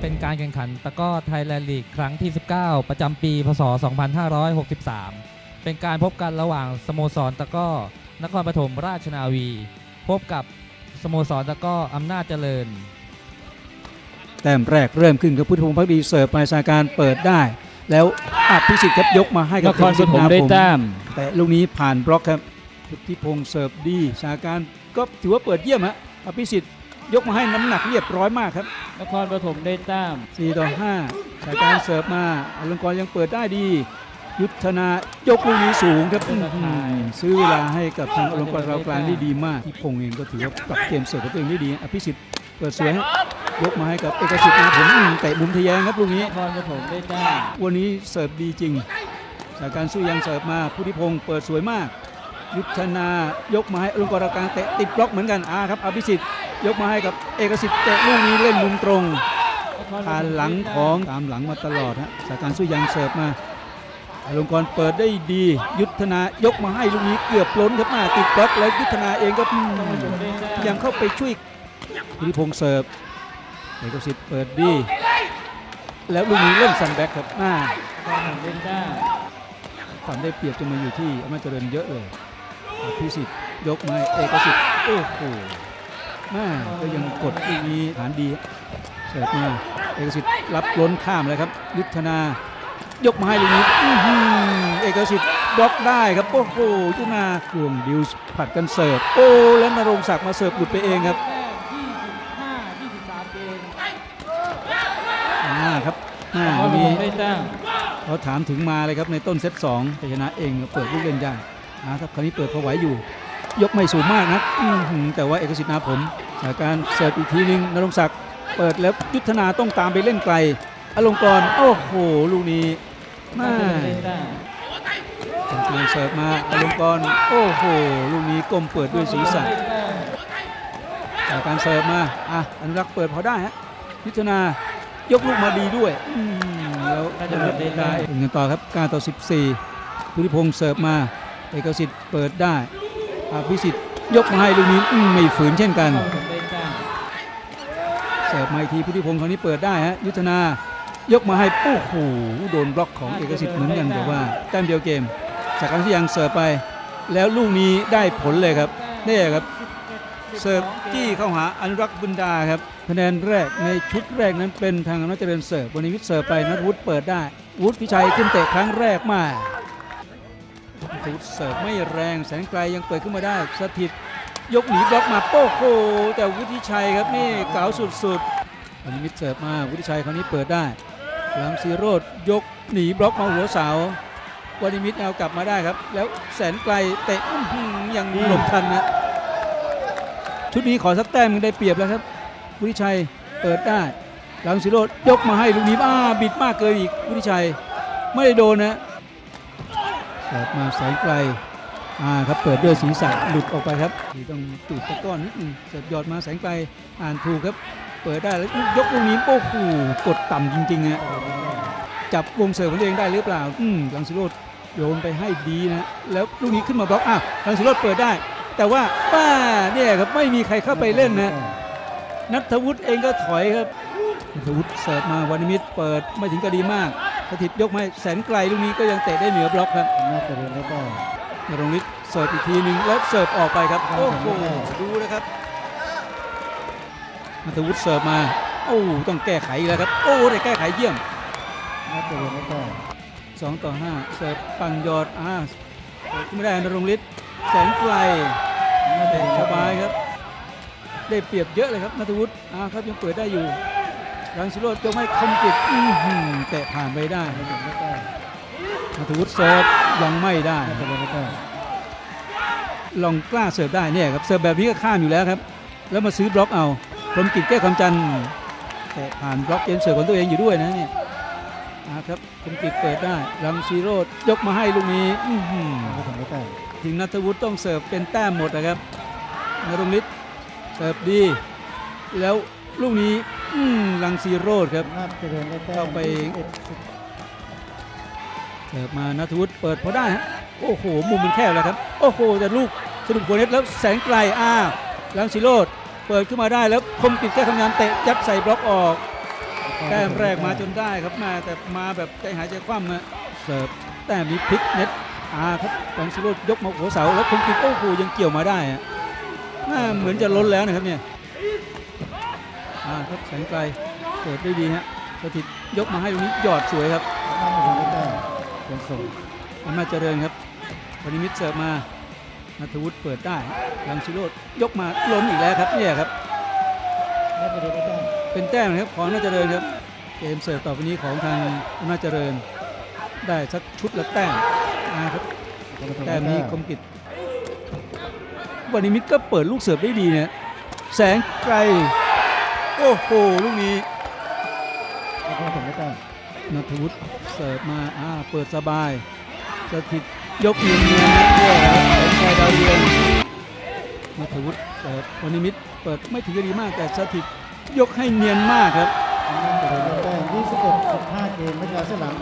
เป็นการแข่งขันตะกร้อไทยแลนด์ลีกครั้งที่ 19 ประจำปี พศ 2563 เป็นการพบกันระหว่างสโมสรตะกร้อนครปฐมราชนาวี พบกับสโมสรตะกร้ออำนาจเจริญ แต้มแรกเริ่มขึ้นกับพุทธพงศ์พักดีเสิร์ฟมาสาการเปิดได้ แล้วอภิสิทธิ์ครับยกมาให้นกับครปฐมได้แต้มแต่ลูกนี้ผ่านบล็อกครับพุทธิพงศ์เสิร์ฟดีสาการก็ถือว่าเปิดเยี่ยมฮะอภิสิทธิ์ ยกมาให้น้ำหนักเรียบร้อยมากครับ นครปฐมได้แต้ม 4 ต่อ5สายการเสิร์ฟมาอลงกรณ์ยังเปิดได้ดี ยุทธนายกลูกนี้สูงครับอื้อหือซื้อเวลาให้กับทางอลงกรณ์เรากลางได้ดีมากที่พงษ์เองก็ถือว่าปรับเกมเสิร์ฟของตัวเองได้ดี อภิสิทธิ์เปิดสวยฮะยกมาให้กับเอกสิทธิ์นะครับผมอื้อเตะมุมทะแยงครับลูกนี้ นครปฐมได้แต้ม วันนี้เสิร์ฟดีจริงสายการสู้ยังเสิร์ฟมาพุทธิพงศ์เปิดสวยมาก ยุทธนายกมาให้อลงกรณ์เรากลางเตะติดบล็อกเหมือนกันอ่าครับอภิสิทธิ์ ยกมาให้กับเอกสิทธิ์เตะลูกนี้เล่นมุมตรงนครปฐมผ่านหลังของตามหลังมาตลอดฮะสาการสู้ยังเสิร์ฟมาอลงกรเปิดได้ดี ยุทธนายกมาให้ลูกนี้เกือบล้นครับมาติดบล็อกแล้วยุทธนาเองก็ยังเข้าไปช่วยพิพงศ์เสิร์ฟเอกสิทธิ์เปิดดี แล้วลูกนี้เล่นซันแบ็กครับมานครปฐมได้แต้มความได้เปรียบจะมาอยู่ที่อำนาจเจริญเยอะเลยพิสิทธิ์ยกมาเอกสิทธิ์โอ้โห ก็ยังกดลูกนี้ฐานดีเสิร์ฟมาเอกสิทธิ์รับล้นข้ามเลยครับ ยุทธนายกมาให้ลูกนี้อื้อหือเอกสิทธิ์บล็อกได้ครับโอ้โหยุทธนาห่วงดิวส์ผัดกันเสิร์ฟโอ้แล้วนรงศักดิ์มาเสิร์ฟหลุดไปเองครับแต้ม25 23เกมอ่าครับอ่านครวัปนฐนี้มได้แต้มเขาถามถึงมาเลยครับในต้นเซตสองแต่ชนะเองเปิดลูกเล่นยากนะครับคราวนี้เปิดพอไหวอยู่ ยกไม่สูงมากนะแต่ว่าเอกสิทธิ์นาผมสถานการเสิร์ฟอีกทีนึงนรงศักดิ์เปิดแล้วยุทธนาต้องตามไปเล่นไกลอลงกรณ์โอ้โหลูกนี้นครมาต้มทางเสิร์ฟมาอลงกรณ์โอ้โหลูกนี้ก้มเปิดด้วยศีรษะจากการเสิร์ฟมาอะอนุรักษ์เปิดพอได้ฮะยุทธนายกลูกมาดีด้วยแล้วอนุรักษ์ได้เป็นกันต่อครับ9ต่อ 14พุทธิพงศ์เสิร์ฟมาเอกสิทธิ์เปิดได้ อภิสิทธิ์ยกมาให้ลูกนี้ไม่ฝืนเช่นกันเสิร์ฟมาอีกทีพุทธิพงศ์คราวนี้เปิดได้ฮะยุทธนายกมาให้โอ้โหโดนบล็อกของเอกสิทธิ์เหมือนกันแต่ว่าแต้มเดียวเกมจากการที่ยังเสิร์ฟไป แล้วลูกนี้ได้ผลเลยครับนี่ครับเสิร์ฟจี้เข้าหาอนุรักษ์บุญดาครับคะแนนแรกในชุดแรกนั้นเป็นทางอำนาจเจริญเสิร์ฟวันนี้วิทย์เสิร์ฟไปนัทวุฒิเปิดได้วุฒิพิชัยขึ้นเตะครั้งแรกมา วุฒิเสิร์ฟไม่แรงแสนไกลยังเปิดขึ้นมาได้ สถิต ยกหนีบล็อกมาโป้โหแต่วุฒิชัยครับนี่เก๋าสุดๆวันนี้วิทย์เสิร์ฟมาวุฒิชัยคราวนี้เปิดได้ลังซีโรดยกหนีบล็อกมาหัวเสาวันนี้มิตเอากลับมาได้ครับ แล้วแสนไกลเตะยังหลบทันนะชุดนี้ขอสักแต้มมึงได้เปรียบแล้วครับวุฒิชัยเปิดได้ลังสิโรดยกมาให้ลูกนี้อ้าบิดมากเกินอีกวุฒิชัย ไม่ได้โดนนะ เสิร์ฟมาแสงไกลอ่าครับเปิดด้วยศีรษะหลุดออกไปครับนี่ต้องตูดตะก้อนนิดนึงเสิร์ฟยอดมาแสงไกลอ่านถูกครับ เปิดได้แล้วยกลูกนี้โอ้โหกดต่ำจริงๆฮะจับวงเสิร์ฟของตัวเองได้หรือเปล่า อืมลังสิโรดโยนไปให้ดีนะ แล้วลูกนี้ขึ้นมาบล็อกอะหลังสิโรดเปิดได้ แต่ว่าป้าเนี่ยครับไม่มีใครเข้าไปเล่นนะนัทวุฒิเองก็ถอยครับนัทวุฒิเสิร์ฟมาวานิมิตรเปิดไม่ถึงกระดีมาก สถิตยกมาให้แสนไกลลูกนี้ก็ยังเตะได้เหนือบล็อกครับน่าจะเรียนได้แต้มนรงฤทธิ์เสิร์ฟอีกทีหนึ่งแล้วเสิร์ฟออกไปครับโอ้โหดูนะครับนัทวุฒิเสิร์ฟมาโอ้ต้องแก้ไขอีกแล้วครับโอ้แต่แก้ไขเยี่ยมน่าจะเรียนได้แต้ม2ต่อ5เสิร์ฟปั่นยอดอ่าเปิดขึ้นไม่ได้นรงฤทธิ์แสนไกลน่าจะเตะเรียนสได้แต้บายมครับ ได้เปรียบเยอะเลยครับนัทวุฒิอ่าครับยังเปิดได้อยู่ รังสิโรดยกให้คมกิจอื้อหือเตะผ่านไปได้น่าจะเรียนได้แต้มนัทวุฒิเสิร์ฟยังไม่ได้น่าจะเรียนได้แต้มลองกล้าเสิร์ฟได้เนี่ยครับเสิร์ฟแบบนี้ก็ข้ามอยู่แล้วครับ แล้วมาซื้อบล็อกเอาคมกิจแก้ความจันทร์เตะผ่านบล็อกเกมเสิร์ฟของตัวเองอยู่ด้วยนะเนี่ยครับคมกิจเปิดได้รังสีโรดยกมาให้ลูกนี้อื้อหือน่าจะได้แต้มถึงนัทวุฒิต้องเสิร์ฟเป็นแต้มหมดนะครับนรงฤทธิ์เสิร์ฟดี แล้วลูกนี้ อืมลังสีโรดครับ น่าจะเรียนได้แต้มเข้าไปเสิร์ฟมานัทวุฒิเปิดพอได้ฮะโอ้โห มุมมันแคบแล้วครับ โอ้โห แต่ลูกสนุกกว่าเน็ตแล้วแสงไกลอ้าวลังสีโรดเปิดขึ้นมาได้แล้วคมกิดแก้คำงานเตะยัดใส่บล็อกออกแต้มแรกมาจนได้ครับแมาแต่มาแบบใจหายใจคว่ำนะเสิร์ฟแต้มนี้พลิกเน็ตอาครับกังซิโรดยกมาหัวเสาแล้วคงกินโอ้โหยังเกี่ยวมาได้อะน่าเหมือนจะล้นแล้วนะครับเนี่ย อาครับแสงไกลเปิดได้ดีฮะสถิตยกมาให้ตรงนี้หยอดสวยครับอำนาจประถมได้เป็นส่งอำนาจเจริญครับปนิมิตเสิร์ฟมานัทวุฒิเปิดได้กังซิโรดยกมาล้นอีกแล้วครับเนี่ยครับ เป็นแต้มนะครับของอำนาจเจริญครับเกมเสิร์ฟต่อไปนี้ของทางอำนาจเจริญ ได้สักชุดละแต้มอ่าครับแต้มนี้คมกิจวันนิมิตก็เปิดลูกเสิร์ฟได้ดีเนี่ยแสงไกล โอ้โหลูกนี้นครปฐมได้แต้มนัทวุฒิเสิร์ฟมาอ่าเปิดสบายสถิตยกเนียนเนียนๆด้วยครับแสงไกลดาวเรืองนัทวุฒิเสิร์ฟวันนิมิตเปิดไม่ถึงกับดีมากแต่สถิตยกให้เนียนมากครับอำนาจประถมได้แต้ม21 15เกมไม่ยาเส้นหลัง